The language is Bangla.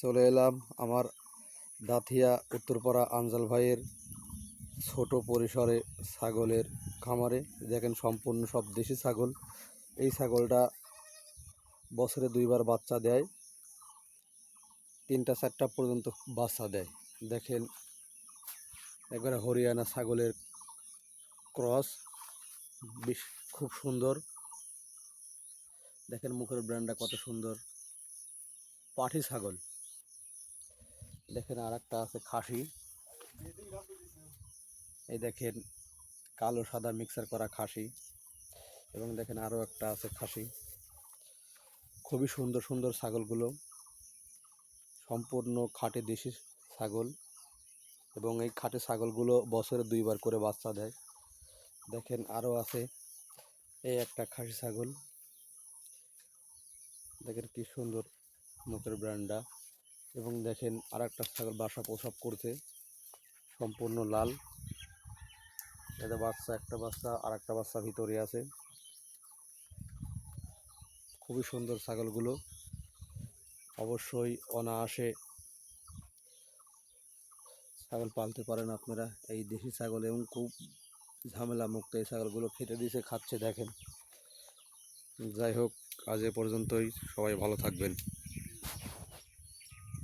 চলে এলাম আমার দাথিয়া উত্তরপাড়া আঞ্জাল ভাইয়ের ছোট পরিসরে ছাগলের খামারে। দেখেন সম্পূর্ণ সব দেশি ছাগল। এই ছাগলটা বছরে দুইবার বাচ্চা দেয়, তিনটা, চারটা পর্যন্ত বাচ্চা দেয়। দেখেন একবারে হরিয়ানা ছাগলের ক্রস, বেশ খুব সুন্দর। দেখেন মুখের ব্র্যান্ডটা কত সুন্দর। পাঠি ছাগল। দেখেন আর একটা আছে খাসি। এই দেখেন কালো সাদা মিক্সার করা খাসি এবং দেখেন আরও একটা আছে খাসি। খুবই সুন্দর সুন্দর ছাগলগুলো। সম্পূর্ণ খাঁটি দেশি ছাগল এবং এই খাঁটি ছাগলগুলো বছরে দুইবার করে বাচ্চা দেয়। দেখেন আরও আছে এই একটা খাসি ছাগল। দেখেন কি সুন্দর মুখের ব্র্যান্ডটা। এবং দেখেন আর একটা ছাগল বাসা প্রসব করছে, সম্পূর্ণ লাল। এটা বাচ্চা, একটা বাচ্চা আর একটা বাচ্চা ভিতরে আছে। খুবই সুন্দর ছাগলগুলো। অবশ্যই অনায়াসে ছাগল পালতে পারেন আপনারা। এই দেশি ছাগল এবং খুব ঝামেলা মুক্ত এই ছাগলগুলো খেতে দিয়েছে খাচ্ছে, দেখেন। যাই হোক, আজ এ পর্যন্তই। সবাই ভালো থাকবেন।